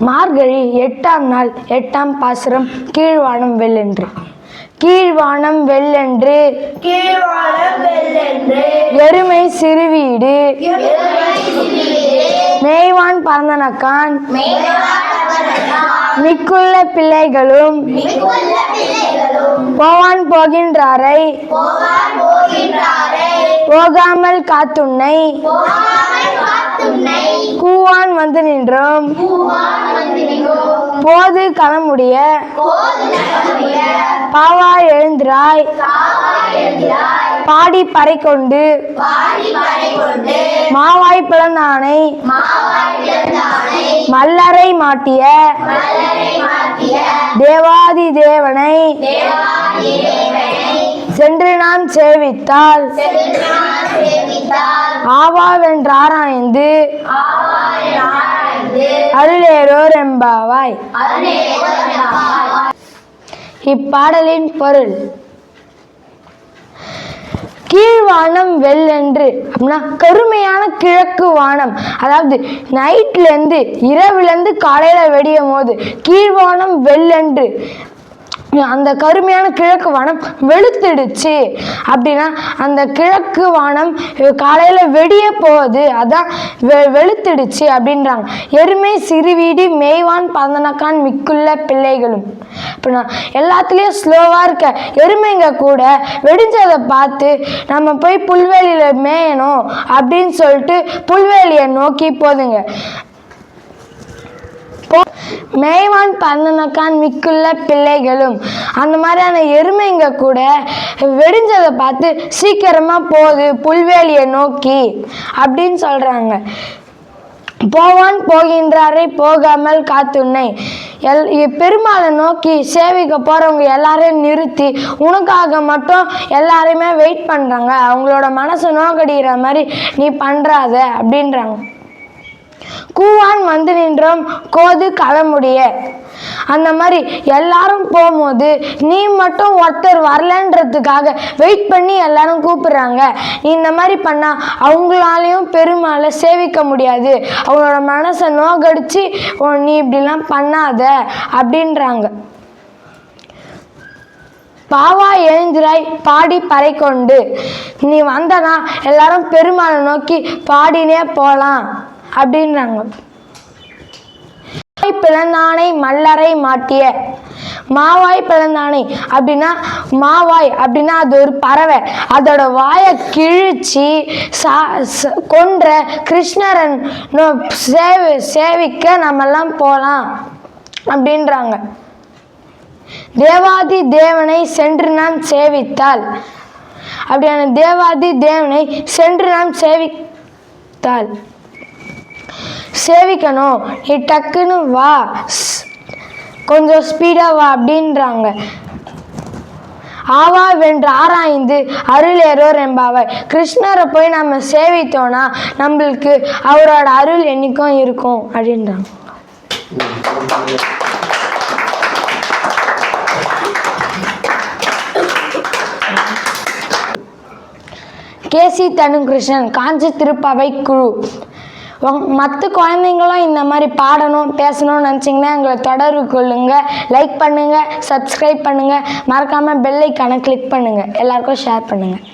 மார்கழி எட்டாம் நாள் எட்டாம் பாசுரம் கீழ்வானம் வெள்ளென்று. கீழ்வானம் வெள்ளென்று. கீழ்வானம் வெள்ளென்று. எருமை சிறுவீடு. மேய்வான் பறந்தனக்கான் மிக்குள்ள பிள்ளைகளும். போவான் போகின்றாரை. போகாமல் காத்துன்னை. கூவான் வந்து நின்றோம். போது களமுடைய பாவா எழுந்திராய். பாடி பறை கொண்டு மாவாய் பிளந்தானை மல்லரை மாட்டிய தேவாதி தேவனை நாம் சேவித்தால். ஆவாவென்று ஆராய்ந்து. அருளேரோர் எம்பாவாய் இப்பாடலின் பொருள். கீழ்வானம் வெள்ளென்று அப்படின்னா கருமையான கிழக்கு வானம். அதாவது நைட்லேருந்து இரவுலேருந்து காலையில் வெடியும் போது கீழ்வானம் வெள்ளென்று அந்த கருமையான கிழக்கு வானம் வெளுத்துடுச்சு. அப்படின்னா அந்த கிழக்கு வானம் காலையில் வெடிய போகுது அதான் வெ வெளுத்துடுச்சு அப்படின்றாங்க. எருமை சிறுவீடி மேய்வான் பந்தனக்கான் மிக்குள்ள பிள்ளைகளும். அப்படின்னா எல்லாத்துலேயும் ஸ்லோவாக இருக்க. எருமைங்க கூட வெடிஞ்சதை பார்த்து நம்ம போய் புல்வெளியில் மேயணும் அப்படின்னு சொல்லிட்டு புல்வெளியை நோக்கி போதுங்க. போ- மேய்வான் பந்தனக்கான் மிக்குள்ள பிள்ளைகளும். அந்த மாதிரியான எருமைங்க கூட வெடிஞ்சதை பார்த்து சீக்கிரமாக போகுது புல்வெளியை நோக்கி அப்படின்னு சொல்கிறாங்க போவான் போகின்றாரை போகாமல் காத்துன்னை. எல் பெருமாளை நோக்கி சேவிக்க போகிறவங்க எல்லாரையும் நிறுத்தி உனக்காக மட்டும் எல்லாரையுமே வெயிட் பண்ணுறாங்க அவங்களோட மனசை நோக்கடிக்கிற மாதிரி நீ பண்ணுறாத அப்படின்றாங்க. கூவான் வந்து நின்றோம். கோது களமுடிய அந்த மாதிரி எல்லாரும் போகும்போது நீ மட்டும் ஒருத்தர் வரலன்றதுக்காக வெயிட் பண்ணி எல்லாரும் கூப்பிடுறாங்க. நீ இந்த மாதிரி பண்ணால் அவங்களாலையும் பெருமாளை சேவிக்க முடியாது. அவங்களோட மனசை நோகடிச்சு நீ இப்படிலாம் பண்ணாத அப்படின்றாங்க. பாவா எழுந்திராய் பாடி பறை கொண்டு. நீ வந்தனா எல்லாரும் பெருமாளை நோக்கி பாடினே போகலாம் அப்படின்றாங்க மாவாய் பிளந்தானை மல்லரை மாட்டிய. மாவாய் பிளந்தானை அப்படின்னா மாவாய் அப்படின்னா அது ஒரு பறவை. அதோட வாயை கிழிச்சு சா கொன்ற கிருஷ்ணரன் சேவி சேவிக்க நம்மெல்லாம் போகலாம் அப்படின்றாங்க. தேவாதி தேவனை சென்று நாம் சேவித்தால். அப்படியான தேவாதி தேவனை சென்று நாம் சேவித்தால். சேவிக்கணும். நீ டக்குன்னு வா. கொஞ்சம் ஸ்பீடாக வா அப்படின்றாங்க. ஆவா வென்று ஆராய்ந்து அருளேரோர் என்பாவர் கிருஷ்ணரை போய் நம்ம சேவித்தோன்னா நம்மளுக்கு அவரோட அருள் என்னைக்கும் இருக்கும் அப்படின்றாங்க. கேசி தனுகிருஷ்ணன் காஞ்சி திருப்பவை குழு. மற்ற குழந்தைங்களும் இந்த மாதிரி பாடணும் பேசணும்னு நினச்சிங்கன்னா எங்களை தொடர்பு கொள்ளுங்கள் லைக் பண்ணுங்கள் சப்ஸ்கிரைப் பண்ணுங்கள் மறக்காமல் பெல் ஐக்கானை கிளிக் பண்ணுங்கள் எல்லாருக்கும் ஷேர் பண்ணுங்கள்